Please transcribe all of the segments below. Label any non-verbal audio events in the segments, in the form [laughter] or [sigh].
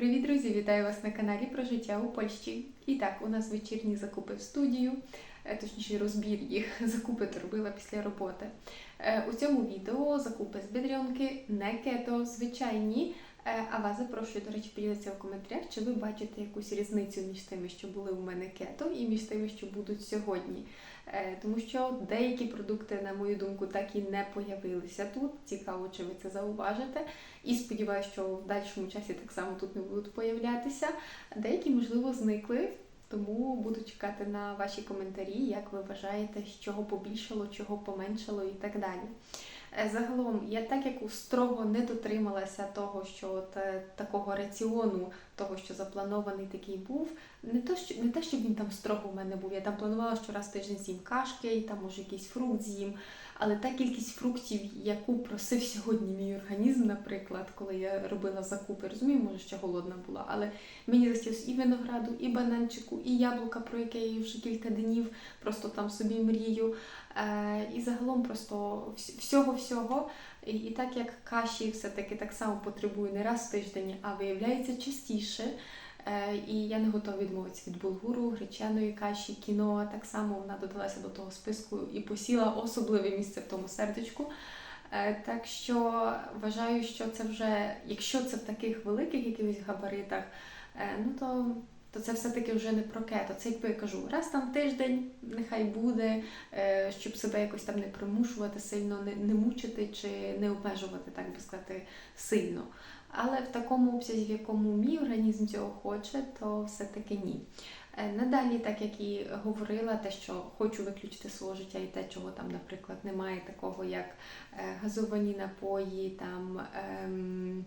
Привіт, друзі! Вітаю вас на каналі про життя у Польщі. І так, у нас вечірні закупи в студію, е, точніше розбір їх. [laughs] Закупи робила після роботи. Е, У цьому відео закупи з бідрянки, не кето, звичайні. Е, А вас запрошую, до речі, поділитися в коментарях, чи ви бачите якусь різницю між тими, що були у мене кето, і між тими, що будуть сьогодні. Е, Тому що деякі продукти, на мою думку, так і не появилися тут. Цікаво, чи ви це зауважите. І сподіваюся, що в дальшому часі так само тут не будуть появлятися. Деякі, можливо, зникли. Тому буду чекати на ваші коментарі, як ви вважаєте, з чого побільшало, чого поменшало і так далі. Е, Загалом, я так як строго не дотрималася того, що от, е, такого раціону, того, що запланований такий був, не то, що не те, щоб він там строго в мене був. Я там планувала, що раз тиждень з'їм кашки, і там може якийсь фрукт з'їм. Але та кількість фруктів, яку просив сьогодні мій організм, наприклад, коли я робила закупи, розумію, може ще голодна була, але мені захотілося і винограду, і бананчику, і яблука, про яке я вже кілька днів просто там собі мрію. Е, і загалом просто всього-всього. І, так як каші все-таки так само потребую не раз в тиждень, а виявляється частіше. Е, І я не готова відмовитися від булгуру, гречаної каші, кіноа. Так само вона додалася до того списку і посіла особливе місце в тому сердечку. Е, Так що вважаю, що це вже, якщо це в таких великих якихось габаритах, е, ну то, то це все-таки вже не про кето. Це якби я кажу, раз там тиждень нехай буде, щоб себе якось там не примушувати сильно, не, не мучити чи не обмежувати, так би сказати, сильно. Але в такому обсязі, в якому мій організм цього хоче, то все-таки ні. Е, Надалі, так як і говорила, те, що хочу виключити з свого життя і те, чого там, наприклад, немає такого, як е, газовані напої, там. Ем,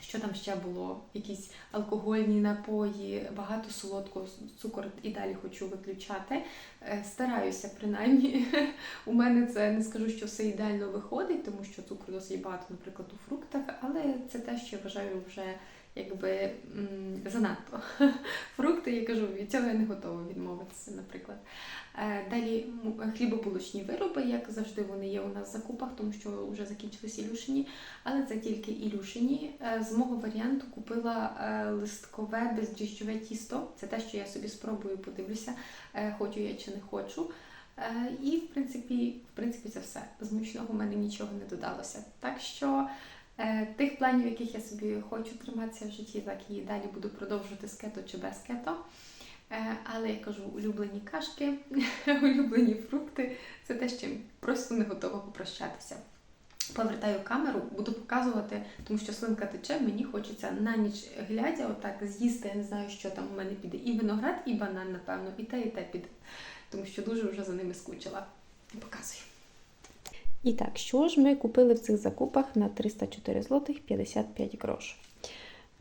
що там ще було? Якісь алкогольні напої, багато солодкого, цукор і далі хочу виключати. Е, Стараюся, принаймні. [laughs] У мене це не скажу, що все ідеально виходить, тому що цукру досить багато, наприклад, у фруктах, але це те, що я вважаю вже якби занадто. [laughs] Фрукти, я кажу, від цього я не готова відмовитися, наприклад. Е, Далі хлібобулочні вироби, як завжди, вони є у нас в закупах, тому що вже закінчилися ілюшині, але це тільки ілюшині. Е, З мого варіанту купила е, листкове бездріжджове тісто. Це те, що я собі спробую, подивлюся, хочу я чи не хочу. І в принципі, в принципі, це все. З мучного в мене нічого не додалося. Так що тих планів, яких я собі хочу триматися в житті, так і далі буду продовжувати з кето чи без кето. Е, Але я кажу, улюблені кашки, [laughs] улюблені фрукти це те, з чим просто не готова попрощатися. Повертаю камеру, буду показувати, тому що слинка тече, мені хочеться на ніч глядя, отак з'їсти, я не знаю, що там у мене піде. І виноград, і банан, напевно, і те, і те піде. Тому що дуже вже за ними скучила. Показую. І так, що ж ми купили в цих закупах на 304 злотих 55 грош.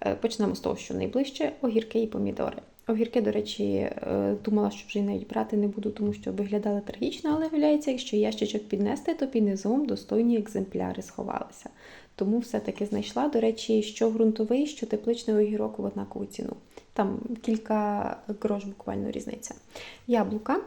Е, Почнемо з того, що найближче огірки і помідори. Огірки, до речі, е, думала, що вже й навіть брати не буду, тому що виглядали трагічно, але виявляється, якщо ящичок піднести, то під низом достойні екземпляри сховалися. Тому все-таки знайшла, до речі, що ґрунтовий, що тепличний огірок в однакову ціну. Там кілька грош буквально різниця. Яблука.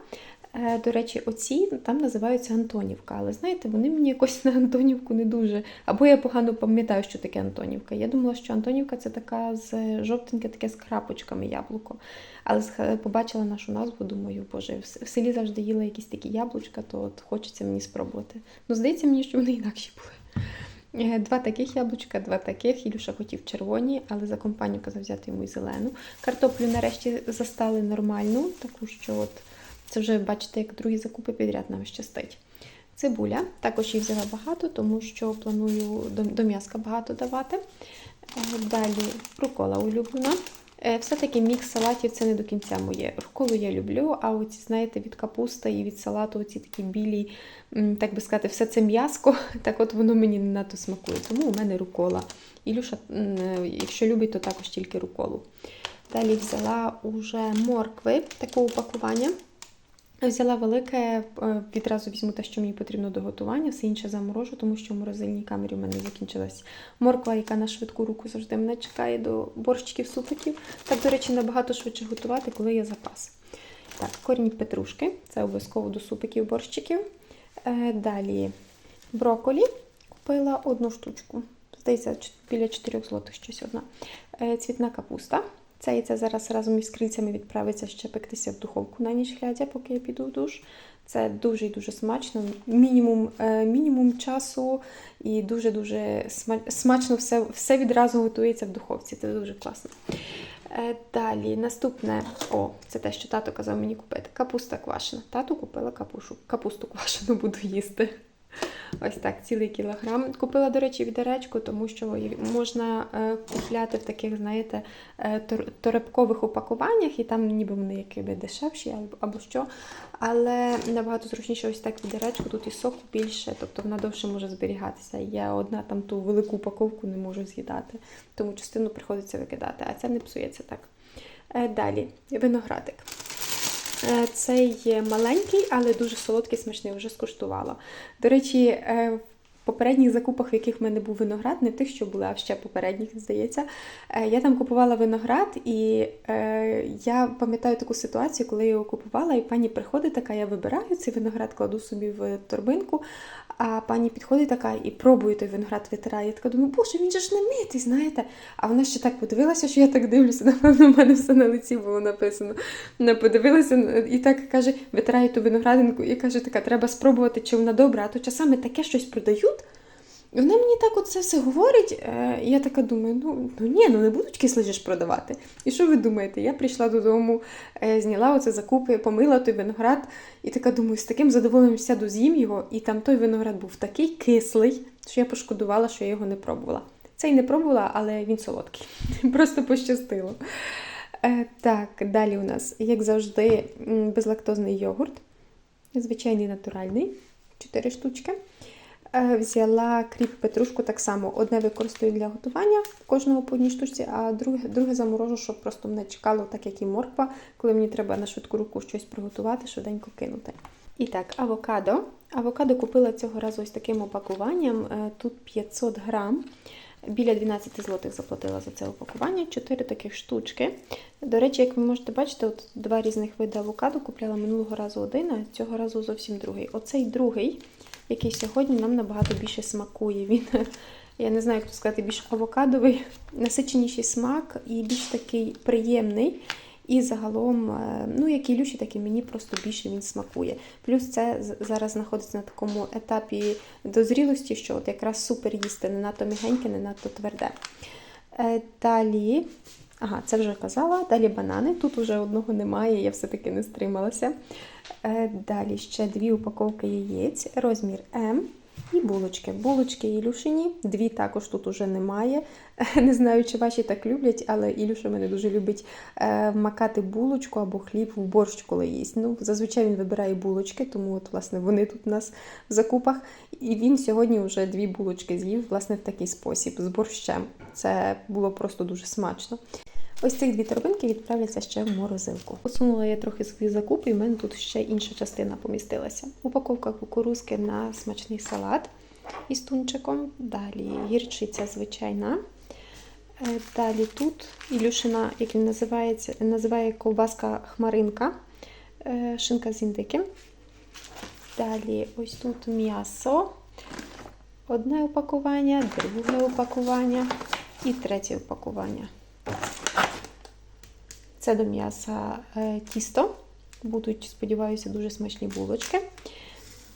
Е, До речі, оці там називаються Антонівка, але знаєте, вони мені якось на Антонівку не дуже. Або я погано пам'ятаю, що таке Антонівка. Я думала, що Антонівка це така з жовтеньке, таке з крапочками яблуко. Але побачила нашу назву, думаю, боже, в селі завжди їла якісь такі яблучка, то от хочеться мені спробувати. Ну, здається мені, що вони інакші були. Е, Два таких яблучка, два таких. Ілюша хотів червоні, але за компанію казав взяти йому і зелену. Картоплю нарешті застали нормальну, таку, що от це вже бачите, як другі закупи підряд нам щастить. Цибуля, також її взяла багато, тому що планую до, м'яска багато давати. Е, Далі рукола улюблена. Е, Все-таки мікс салатів це не до кінця моє. Руколу я люблю, а оці, знаєте, від капуста і від салату, оці такі білі, так би сказати, все це м'яско, [laughs] так от воно мені не надто смакує. Тому у мене рукола. Ілюша, е, якщо любить, то також тільки руколу. Далі взяла уже моркви такого упакування. Взяла велике, е, відразу візьму те, що мені потрібно до готування, все інше заморожу, тому що в морозильній камері в мене закінчилась морква, яка на швидку руку завжди мене чекає до борщиків, супиків. Так, до речі, набагато швидше готувати, коли є запас. Так, корінь петрушки, це обов'язково до супиків, борщиків. Е, Далі броколі купила одну штучку. здається, біля 4 злотих щось одна. Е, Цвітна капуста. Це яйце зараз разом із крильцями відправиться ще пектися в духовку на ніч глядя, поки я піду в душ. Це дуже і дуже смачно. Мінімум, е, мінімум часу і дуже-дуже смачно все, все відразу готується в духовці. Це дуже класно. Е, Далі, наступне, о, це те, що тато казав мені купити. Капуста квашена. Тату купила капушу. Капусту квашену буду їсти. Ось так, цілий кілограм. Купила, до речі, відеречку, тому що можна е, купляти в таких, знаєте, е, тор- торопкових упакуваннях, і там ніби вони якби дешевші або, або що. Але набагато зручніше ось так відеречку, тут і соку більше, тобто вона довше може зберігатися. Я одна там ту велику упаковку не можу з'їдати, тому частину приходиться викидати, а це не псується так. Е, Далі, виноградик. Е, Цей маленький, але дуже солодкий, смачний, вже скуштувала. До речі, е, попередніх закупах, в яких в мене був виноград, не тих, що були, а ще попередніх, здається, е, я там купувала виноград, і е, я пам'ятаю таку ситуацію, коли я його купувала, і пані приходить така, я вибираю цей виноград, кладу собі в торбинку, а пані підходить така і пробує той виноград витирає. Я така думаю, боже, він же ж не митий, знаєте. А вона ще так подивилася, що я так дивлюся. [laughs] Напевно, в мене все на лиці було написано. Вона подивилася і так каже, витирає ту виноградинку і каже, така, треба спробувати, чи вона добра, а то часами таке щось продають. Вона мені так от це все говорить. е, я така думаю, ну, ну ні, ну не будуть кисле ж продавати. І що ви думаєте? Я прийшла додому, е, зняла оце закупи, помила той виноград, і така думаю, з таким задоволенням сяду з'їм його, і там той виноград був такий кислий, що я пошкодувала, що я його не пробувала. Цей не пробувала, але він солодкий. [laughs] Просто пощастило. Е, Так, далі у нас, як завжди, безлактозний йогурт. Звичайний натуральний. 4 штучки. Е, Взяла кріп петрушку так само. Одне використаю для готування кожного по одній штучці, а друге, друге заморожу, щоб просто мене чекало, так як і морква, коли мені треба на швидку руку щось приготувати, швиденько кинути. І так, авокадо. Авокадо купила цього разу ось таким опакуванням. Е, Тут 500 грам. Біля 12 злотих заплатила за це опакування, 4 таких штучки. До речі, як ви можете бачити, от два різних види авокадо купляла минулого разу один, а цього разу зовсім другий. Оцей другий, який сьогодні нам набагато більше смакує. Він, [laughs] я не знаю, як тут сказати, більш авокадовий, насиченіший смак і більш такий приємний. І загалом, е, ну, як і Люші, так і мені просто більше він смакує. Плюс це зараз знаходиться на такому етапі дозрілості, що от якраз супер їсти, не надто мігеньке, не надто тверде. Е, Далі, ага, це вже казала. Далі банани. Тут вже одного немає, я все-таки не стрималася. Е, Далі ще дві упаковки яєць, розмір М. І булочки. Булочки Ілюшині, дві також тут уже немає. Не знаю, чи ваші так люблять, але Ілюша мене дуже любить е, макати булочку або хліб в борщ, коли їсть. Ну, зазвичай він вибирає булочки, тому от, власне, вони тут у нас в закупах. І він сьогодні вже дві булочки з'їв, власне, в такий спосіб, з борщем. Це було просто дуже смачно. Ось цих дві торбинки відправляться ще в морозилку. Посунула я трохи свої закупи, і в мене тут ще інша частина помістилася. Упаковка кукурузки на смачний салат із тунчиком. Далі гірчиця звичайна. Е, Далі тут Ілюшина, як він називається, називає ковбаска хмаринка, е, шинка з індики. Далі ось тут м'ясо. Одне упакування, друге упакування і третє упакування. Це до м'яса е, тісто. Будуть, сподіваюся, дуже смачні булочки.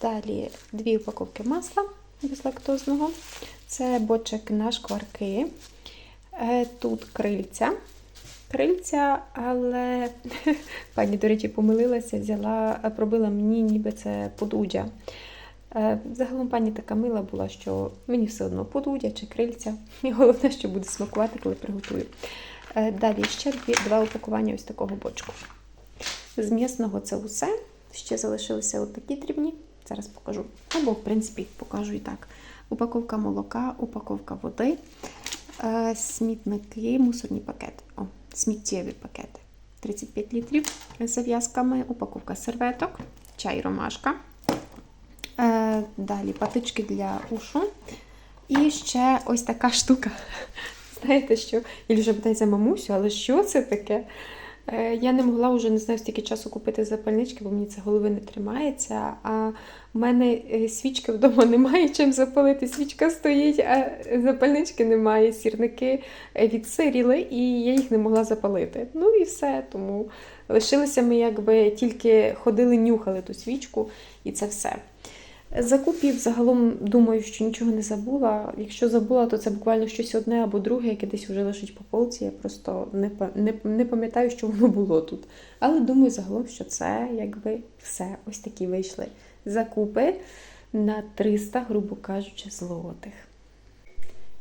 Далі дві упаковки масла безлактозного. Це бочок на шкварки. Е, Тут крильця. Крильця, але [laughs] пані, до речі, помилилася, взяла, пробила мені, ніби це подудя. Е, Загалом пані така мила була, що мені все одно подудя чи крильця. І головне, що буде смакувати, коли приготую. Е, Далі ще дві, два упакування ось такого бочку. З м'ясного це усе. Ще залишилися такі дрібні. Зараз покажу. Або, в принципі, покажу і так. Упаковка молока, упаковка води, е, смітники, мусорні пакети. О, сміттєві пакети. 35 літрів з зав'язками, упаковка серветок, чай ромашка. Е, Далі патички для ушу. І ще ось така штука. Знаєте, що Ілюша питається мамусю, але що це таке? Е, Я не могла вже не знаю стільки часу купити запальнички, бо мені це голови не тримається. А в мене е, свічки вдома [laughs] немає чим запалити. Свічка стоїть, а запальнички немає. Сірники е, відсиріли, і я їх не могла запалити. Ну і все. Тому лишилися ми, якби тільки ходили, нюхали ту свічку, і це все. Закупів загалом думаю, що нічого не забула. Якщо забула, то це буквально щось одне або друге, яке десь вже лежить по полці. Я просто не, не, не пам'ятаю, що воно було тут. Але думаю загалом, що це якби все. Ось такі вийшли закупи на 300, грубо кажучи, злотих.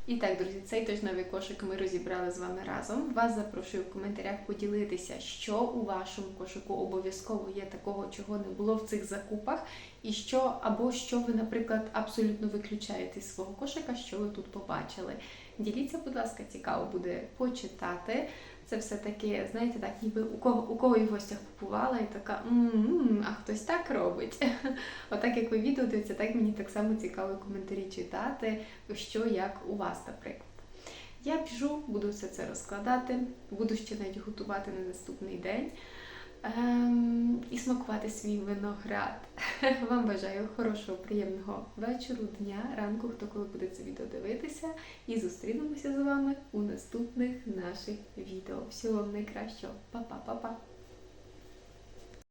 І так, друзі, цей тижневий кошик ми розібрали з вами разом. Вас запрошую в коментарях поділитися, що у вашому кошику обов'язково є такого, чого не було в цих закупах, і що або що ви, наприклад, абсолютно виключаєте з свого кошика, що ви тут побачили. Діліться, будь ласка, цікаво буде почитати. Це все таки, знаєте, так, ніби у кого у кого і в гостях побувала, і така «М-м, а хтось так робить. [laughs] Отак як ви відео дивитеся, так мені так само цікаво коментарі читати, що як у вас, наприклад. Я біжу, буду все це розкладати, буду ще навіть готувати на наступний день ем, і смакувати свій виноград. [laughs] [laughs] Вам бажаю хорошого, приємного вечору, дня, ранку, хто коли буде це відео дивитися. І зустрінемося з вами у наступних наших відео. Всього вам найкращого. Па-па-па-па!